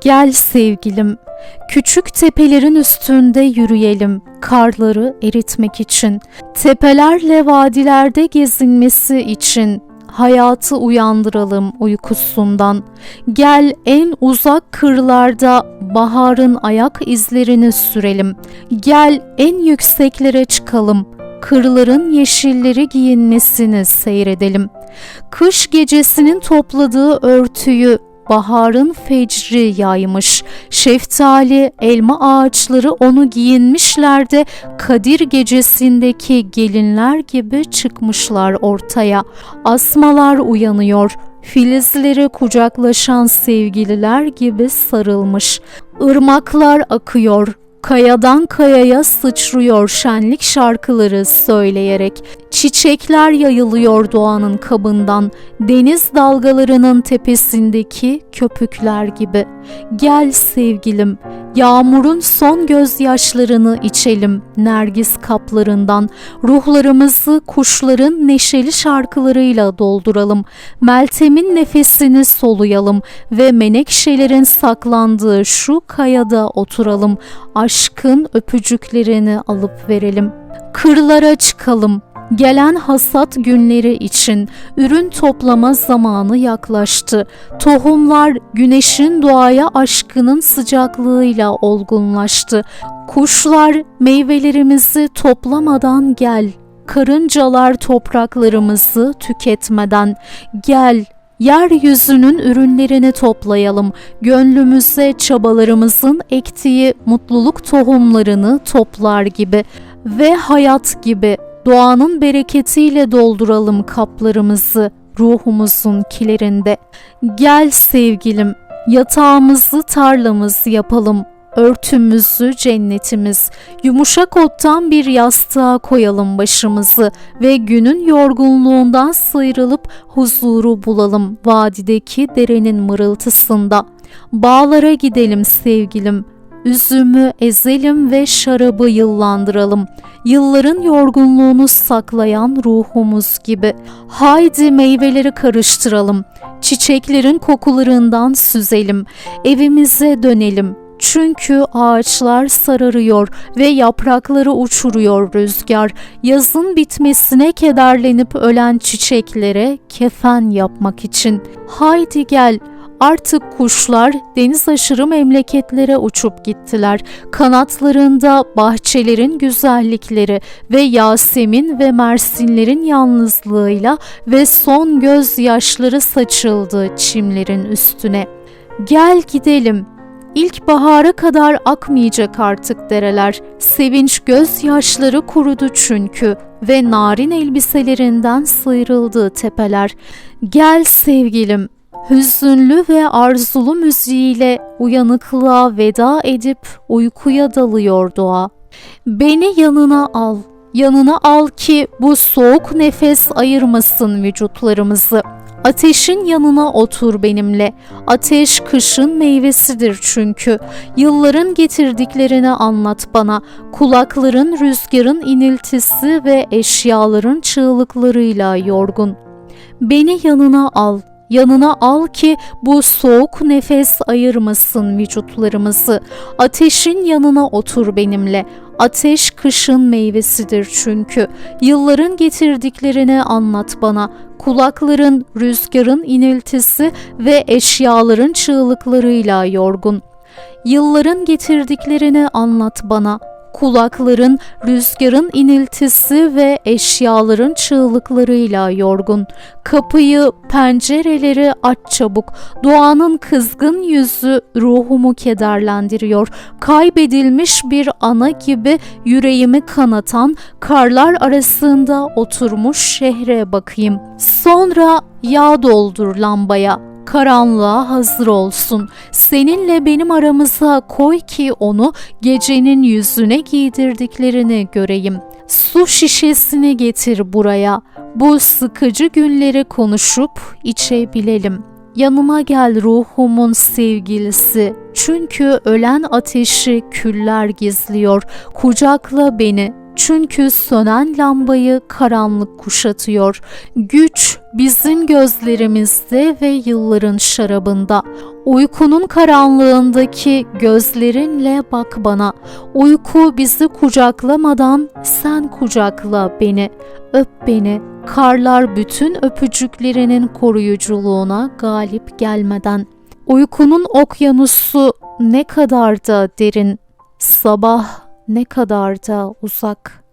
Gel sevgilim, küçük tepelerin üstünde yürüyelim, karları eritmek için. Tepelerle vadilerde gezinmesi için hayatı uyandıralım uykusundan. Gel en uzak kırlarda baharın ayak izlerini sürelim. Gel en yükseklere çıkalım. Kırların yeşilleri giyinmesini seyredelim. Kış gecesinin topladığı örtüyü baharın fecri yaymış. Şeftali, elma ağaçları onu giyinmişler de Kadir gecesindeki gelinler gibi çıkmışlar ortaya. Asmalar uyanıyor. Filizleri kucaklaşan sevgililer gibi sarılmış. Irmaklar akıyor. Kayadan kayaya sıçrıyor şenlik şarkıları söyleyerek. Çiçekler yayılıyor doğanın kabından, deniz dalgalarının tepesindeki köpükler gibi. Gel sevgilim, yağmurun son gözyaşlarını içelim nergis kaplarından. Ruhlarımızı kuşların neşeli şarkılarıyla dolduralım. Meltem'in nefesini soluyalım ve menekşelerin saklandığı şu kayada oturalım. Aşkın öpücüklerini alıp verelim. Kırlara çıkalım, Gelen hasat günleri için ürün toplama zamanı yaklaştı. Tohumlar güneşin doğaya aşkının sıcaklığıyla olgunlaştı. Kuşlar meyvelerimizi toplamadan gel. Karıncalar topraklarımızı tüketmeden gel Yeryüzünün ürünlerini toplayalım. Gönlümüze çabalarımızın ektiği mutluluk tohumlarını toplar gibi ve hayat gibi Doğanın bereketiyle dolduralım kaplarımızı ruhumuzun kilerinde. Gel sevgilim, yatağımızı tarlamız yapalım. Örtümüzü cennetimiz, yumuşak ottan bir yastığa koyalım başımızı ve günün yorgunluğundan sıyrılıp huzuru bulalım vadideki derenin mırıltısında. Bağlara gidelim sevgilim, üzümü ezelim ve şarabı yıllandıralım. Yılların yorgunluğunu saklayan ruhumuz gibi. Haydi meyveleri karıştıralım. Çiçeklerin kokularından süzelim. Evimize dönelim. Çünkü ağaçlar sararıyor ve yaprakları uçuruyor rüzgar. Yazın bitmesine kederlenip ölen çiçeklere kefen yapmak için. Haydi gel, Artık kuşlar deniz aşırı memleketlere uçup gittiler. Kanatlarında bahçelerin güzellikleri ve Yasemin ve Mersinlerin yalnızlığıyla ve son gözyaşları saçıldı çimlerin üstüne. Gel gidelim. İlkbahara kadar akmayacak artık dereler. Sevinç gözyaşları kurudu çünkü ve narin elbiselerinden sıyrıldı tepeler. Gel sevgilim, hüzünlü ve arzulu müziğiyle uyanıklığa veda edip uykuya dalıyor doğa. Beni yanına al, yanına al ki bu soğuk nefes ayırmasın vücutlarımızı. Ateşin yanına otur benimle. Ateş kışın meyvesidir çünkü. Yılların getirdiklerini anlat bana. Kulakların rüzgarın iniltisi ve eşyaların çığlıklarıyla yorgun. Beni yanına al, Yanına al ki bu soğuk nefes ayırmasın vücutlarımızı. Ateşin yanına otur benimle. Ateş kışın meyvesidir çünkü. Yılların getirdiklerini anlat bana. Kulakların rüzgarın iniltisi ve eşyaların çığlıklarıyla yorgun. Yılların getirdiklerini anlat bana.'' Kulakların rüzgarın iniltisi ve eşyaların çığlıklarıyla yorgun. Kapıyı, pencereleri aç çabuk. Doğanın kızgın yüzü ruhumu kederlendiriyor. Kaybedilmiş bir ana gibi yüreğimi kanatan karlar arasında oturmuş şehre bakayım. Sonra yağ doldur lambaya karanlığa hazır olsun. Seninle benim aramıza koy ki onu gecenin yüzüne giydirdiklerini göreyim. Su şişesini getir buraya. Bu sıkıcı günleri konuşup içebilelim. Yanıma gel ruhumun sevgilisi. Çünkü ölen ateşi küller gizliyor. Kucakla beni çünkü sönen lambayı karanlık kuşatıyor. Güç bizim gözlerimizde ve yılların şarabında. Uykunun karanlığındaki gözlerinle bak bana. Uyku bizi kucaklamadan sen kucakla beni. Öp beni. Karlar bütün öpücüklerinin koruyuculuğuna galip gelmeden. Uykunun okyanusu ne kadar da derin, sabah ne kadar da uzak.''